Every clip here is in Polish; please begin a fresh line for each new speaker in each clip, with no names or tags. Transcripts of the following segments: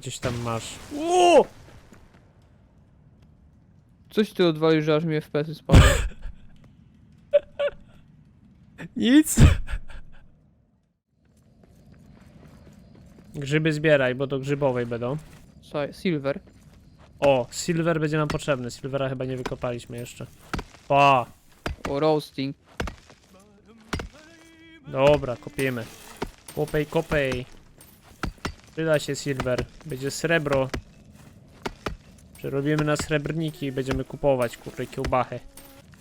Gdzieś tam masz. Uuu!
Coś ty odwalił, że aż mnie w pesy.
Nic. Grzyby zbieraj, bo do grzybowej będą.
Słuchaj, silver.
O, silver będzie nam potrzebny. Silvera chyba nie wykopaliśmy jeszcze. Pa!
O, roasting.
Dobra, kopiemy. Kopej, kopej. Przyda się silver. Będzie srebro. Przerobimy na srebrniki i będziemy kupować, kurde, kiełbachę.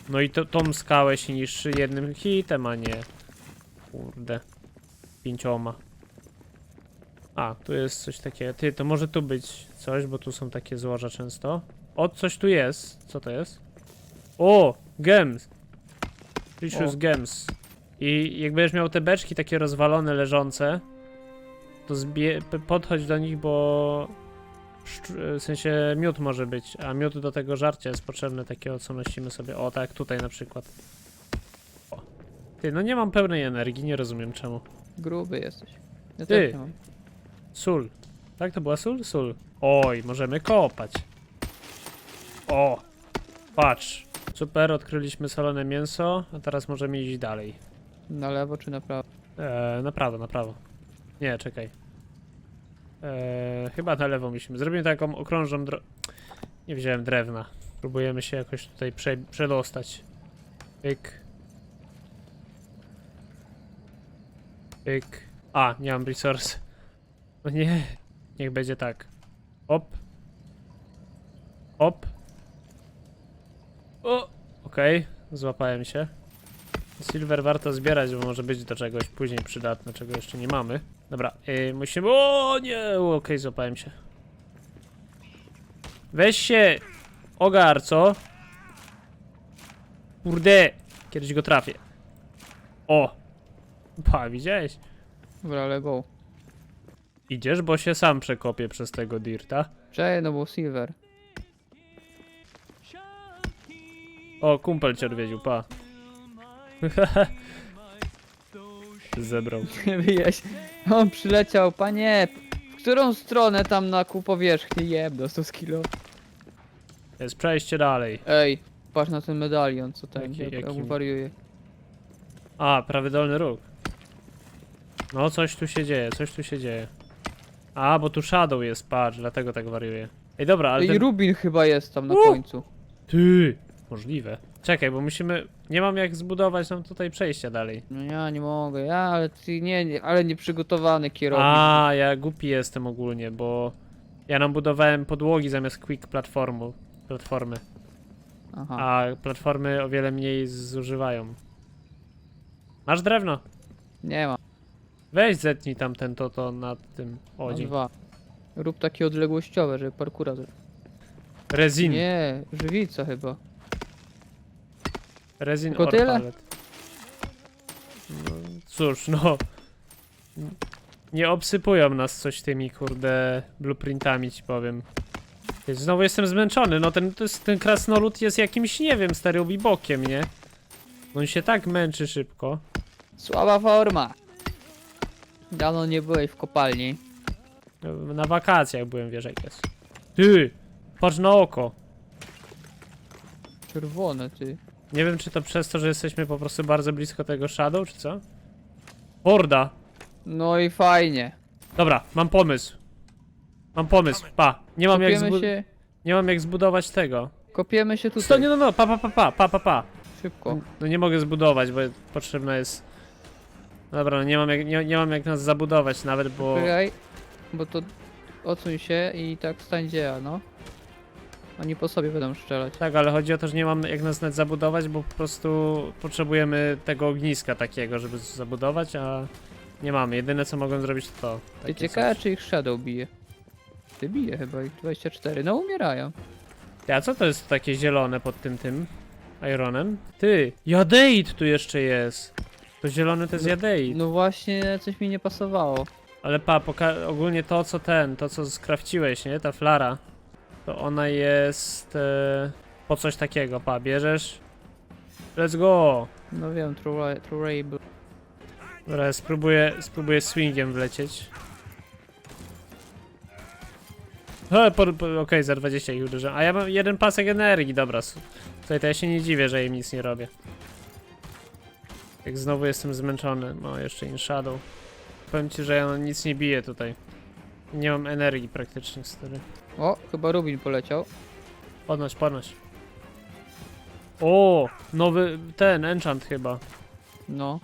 No i to, tą skałę się niszczy jednym hitem, a nie... Kurde. Pięcioma. A, tu jest coś takiego. Ty, to może tu być coś, bo tu są takie złoża często. O, coś tu jest. Co to jest? O! Gems! Precious
O.
Gems. I jak będziesz miał te beczki takie rozwalone, leżące, to podchodź do nich, bo szcz- w sensie miód może być, a miód do tego żarcia jest potrzebny, takiego co nosimy sobie. O, tak tutaj na przykład. O. Ty, no nie mam pełnej energii, nie rozumiem czemu.
Gruby jesteś. Ja
Ty.
też nie mam.
Sól. Tak, to była sól? Sól. Oj, możemy kopać. O! Patrz. Super, odkryliśmy solone mięso, a teraz możemy iść dalej.
Na lewo czy na prawo?
Eee, na prawo, na prawo. Nie, czekaj. Eee, chyba na lewo musimy. Zrobimy taką okrążą dro... Nie wziąłem drewna. Próbujemy się jakoś tutaj prze przedostać. Pyk. Pyk. A, nie mam resource. No nie. Niech będzie tak. Hop. Hop. O! Okej, złapałem się. Silver warto zbierać, bo może być do czegoś później przydatne, czego jeszcze nie mamy. Dobra, yy, musimy... O nie! Okej, złapałem się. Weź się! Ogar, co? Kurde! Kiedyś go trafię. O! Pa, widziałeś?
Dobra, ale go.
Idziesz, bo się sam przekopię przez tego dirta.
Cześć, no bo silver.
O, kumpel cię odwiedził, pa. Zebrał.
Wyjeźdź. On przyleciał, panie. W którą stronę tam na ku powierzchni jebno 100 kilo.
Jest przejście dalej.
Ej, patrz na ten medalion, co ten,
Jaki-
jak, jak
jaki?
wariuje.
A, prawy dolny róg. No, coś tu się dzieje, coś tu się dzieje. A, bo tu Shadow jest, patrz, dlatego tak wariuje. Ej, dobra, ale
Ej,
ten...
Rubin chyba jest tam na końcu.
Ty! Możliwe. Czekaj, bo musimy... Nie mam jak zbudować nam tutaj przejścia dalej.
No ja nie mogę, ja, ale ty nie, nie ale nieprzygotowany kierownik.
A, ja głupi jestem ogólnie, bo... Ja nam budowałem podłogi zamiast quick platformu. Platformy.
Aha.
A platformy o wiele mniej zużywają. Masz drewno?
Nie ma.
Weź zetnij tam ten to, to nad tym. O,
Mam
dzięki.
dwa. Rób takie odległościowe, żeby parkura zrobić.
Rezin.
Nie, żywica chyba.
Rezin
Tylko
or
tyle?
pallet. No, cóż, no. Nie obsypują nas coś tymi, kurde, blueprintami, ci powiem. Znowu jestem zmęczony, no ten, ten krasnolud jest jakimś, nie wiem, stary bokiem, nie? On się tak męczy szybko.
Słaba forma. Dawno nie byłeś w kopalni.
Na wakacjach byłem, wiesz jak jest. Ty! Patrz na oko.
Czerwone, ty.
Nie wiem, czy to przez to, że jesteśmy po prostu bardzo blisko tego Shadow, czy co? Horda!
No i fajnie.
Dobra, mam pomysł. Mam pomysł, pa. Nie mam, jak,
Kopiemy
zbu-
się,
nie mam jak zbudować tego.
kopiemy się
Sto,
tutaj.
nie, no, no, pa, pa, pa, pa, pa, pa, pa.
Szybko.
No nie mogę zbudować, bo potrzebna jest... Dobra, no nie mam jak, nie, nie mam jak nas zabudować nawet, bo...
Czekaj, bo to odsuń się i tak stań dzieja, no. Oni po sobie będą strzelać.
Tak, ale chodzi o to, że nie mam jak nas nawet zabudować, bo po prostu potrzebujemy tego ogniska takiego, żeby zabudować, a nie mamy. Jedyne co mogłem zrobić to to.
Ty
Takie
ciekawe
coś.
czy ich Shadow bije. Ty bije chyba ich 24. No umierają.
Ty, a co to jest takie zielone pod tym tym ironem? Ty, jadeit tu jeszcze jest. To zielone to jest
No-
jadeit.
No właśnie coś mi nie pasowało.
Ale pa, poka- ogólnie to co ten, to co skrafciłeś, nie? Ta flara. To ona jest e, po coś takiego, pa, bierzesz. Let's go!
No wiem, True, true Rable.
Dobra, spróbuję, spróbuję swingiem wlecieć. E, po, po, Okej, za 20 ich uderzyłem. A ja mam jeden pasek energii, dobra. s- Tutaj to ja się nie dziwię, że im nic nie robię. Jak znowu jestem zmęczony. No, jeszcze in shadow. Powiem ci, że ja nic nie biję tutaj. Nie mam energii praktycznie, stary.
O, chyba Rubin poleciał.
Podnoś, podnoś. O, nowy ten, enchant chyba.
No.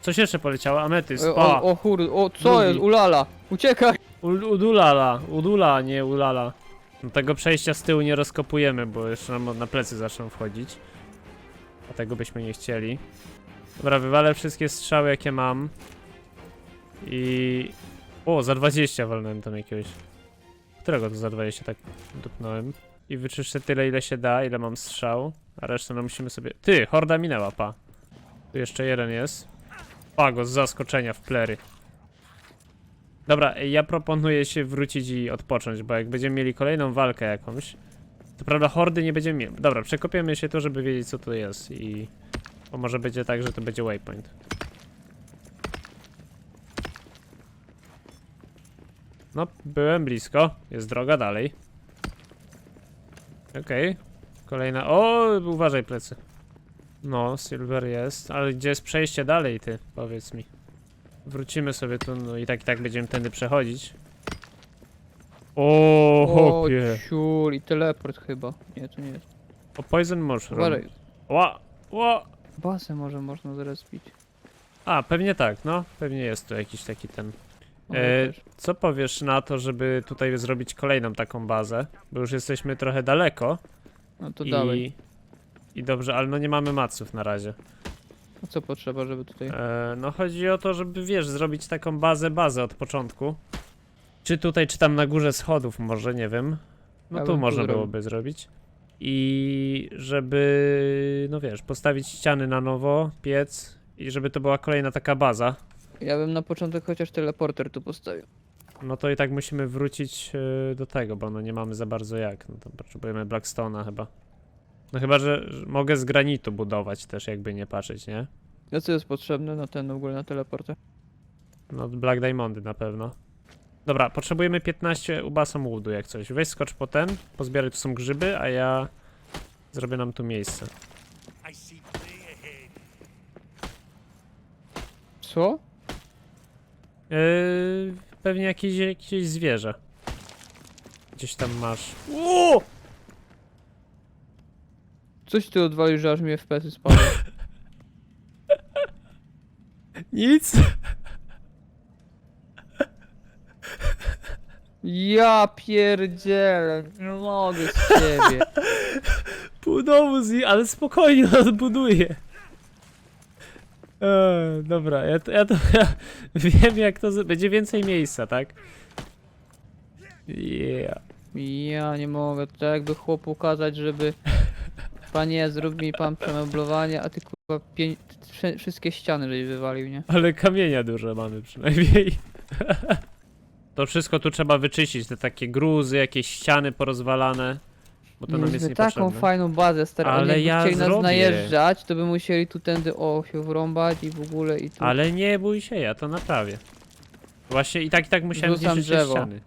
Coś jeszcze poleciało? Ametyst.
E,
Pa.
O, o kur... O, co
Drugi.
jest? Ulala! Uciekaj!
U- Udulala, udula, nie ulala. No, tego przejścia z tyłu nie rozkopujemy, bo jeszcze nam na plecy zaczną wchodzić. A tego byśmy nie chcieli. Dobra, wywalę wszystkie strzały jakie mam. I... O, za 20 walnąłem tam jakiegoś. Którego to za 20 tak dupnąłem? I wyczyszczę tyle ile się da, ile mam strzał. A resztę no musimy sobie... Ty, horda minęła, pa. Tu jeszcze jeden jest. Pa, go z zaskoczenia w plery. Dobra, ja proponuję się wrócić i odpocząć, bo jak będziemy mieli kolejną walkę jakąś, to prawda hordy nie będziemy mieli. Dobra, przekopiemy się tu, żeby wiedzieć co to jest i... Bo może będzie tak, że to będzie waypoint. No, byłem blisko. Jest droga dalej. Okej. Kolejna... O, uważaj plecy. No, silver jest, ale gdzie jest przejście dalej, ty? Powiedz mi. Wrócimy sobie tu, no i tak i tak będziemy tędy przechodzić. O,
O,
hopie.
ciul i teleport chyba. Nie, to nie jest.
O, poison mushroom.
Uważaj.
Ła, ła.
Bazę może można zrespić.
A, pewnie tak, no. Pewnie jest tu jakiś taki ten... E, co powiesz na to, żeby tutaj zrobić kolejną taką bazę? Bo już jesteśmy trochę daleko.
No to dalej.
I dobrze, ale no nie mamy maców na razie.
A co potrzeba, żeby tutaj...
E, no chodzi o to, żeby wiesz, zrobić taką bazę, bazę od początku. Czy tutaj, czy tam na górze schodów może, nie wiem. No
Ja
tu
bym tu
można
zrobił.
byłoby zrobić. I żeby, no wiesz, postawić ściany na nowo, piec i żeby to była kolejna taka baza.
Ja bym na początek chociaż teleporter tu postawił.
No to i tak musimy wrócić e, do tego, bo no nie mamy za bardzo jak. No to potrzebujemy Blackstone'a chyba. No chyba, że że mogę z granitu budować też, jakby nie patrzeć, nie?
A co jest potrzebne na ten w ogóle na teleporter?
No, Black Diamondy na pewno. Dobra, potrzebujemy 15 ubasom woodu jak coś. Weź skocz po ten, pozbieraj, tu są grzyby, a ja zrobię nam tu miejsce.
I see clear ahead.
Co?
Yy, pewnie jakieś, jakieś zwierzę. Gdzieś tam masz. Uuu!
Coś ty odwalił, że aż mi FPS spadły.
Nic?
Ja pierdzielę, nie mogę z ciebie.
Pół domu z ale spokojnie odbuduję. Eee, dobra, ja to, ja to ja wiem jak to z- będzie więcej miejsca, tak? Yeah.
Ja nie mogę, to jakby chłopu kazać, żeby... Panie, zrób mi pan przemeblowanie, a ty kurwa pię... wszystkie ściany żeś wywalił, nie?
Ale kamienia dużo mamy przynajmniej. To wszystko tu trzeba wyczyścić, te takie gruzy, jakieś ściany porozwalane. Bo to nam jest
Mieliśmy taką
niepotrzebne.
fajną bazę, stary,
Ale
ale jakby
ja
chcieli nas
zrobię.
najeżdżać, to by musieli tu tędy o się wrąbać i w ogóle i tu...
Ale nie bój się, ja to naprawię. Właśnie i tak i tak musiałem
Rzucam
zniszczyć te
drzewo.
ściany.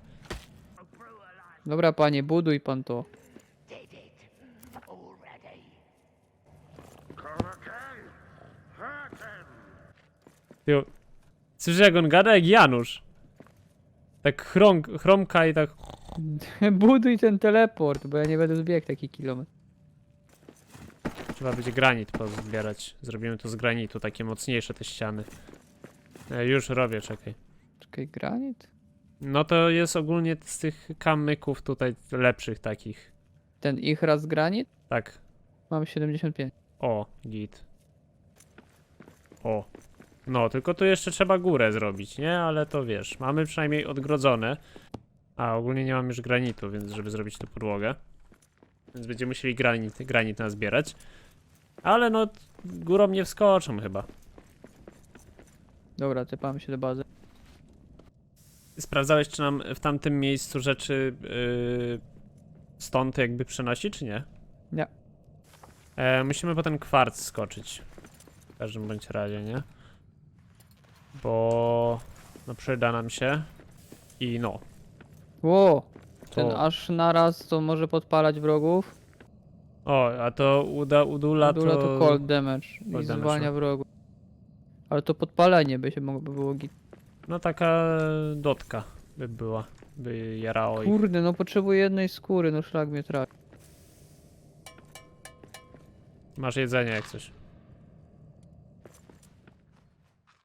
Dobra panie, buduj pan to.
Ty, Słyszysz jak on gada jak Janusz. Tak chrąk, chromka i tak...
buduj ten teleport, bo ja nie będę zbiegł taki kilometr.
Trzeba będzie granit pozbierać. Zrobimy to z granitu, takie mocniejsze te ściany. Ja już robię, czekaj.
Czekaj, granit?
No to jest ogólnie z tych kamyków tutaj lepszych takich.
Ten ich raz granit?
Tak.
Mam 75.
O, git. O. No, tylko tu jeszcze trzeba górę zrobić, nie? Ale to wiesz, mamy przynajmniej odgrodzone. A, ogólnie nie mam już granitu, więc żeby zrobić tu podłogę. Więc będziemy musieli granit, granit nazbierać. Ale no, górą nie wskoczą chyba.
Dobra, tepamy się do bazy.
Sprawdzałeś, czy nam w tamtym miejscu rzeczy yy, stąd jakby przenosi, czy nie?
Nie.
E, musimy po ten kwarc skoczyć. W każdym bądź razie, nie? Bo no przyda nam się. I no.
Ło! Ten
To-
aż naraz to może podpalać wrogów.
O, a to uda, udula
Dula
to...
to cold damage i
cold damage,
zwalnia
no.
wrogów. Ale to podpalenie by się mogło było git.
No taka dotka by była, by jarało ich.
Kurde, no potrzebuję jednej skóry, no szlak mnie trafi.
Masz jedzenie jak coś.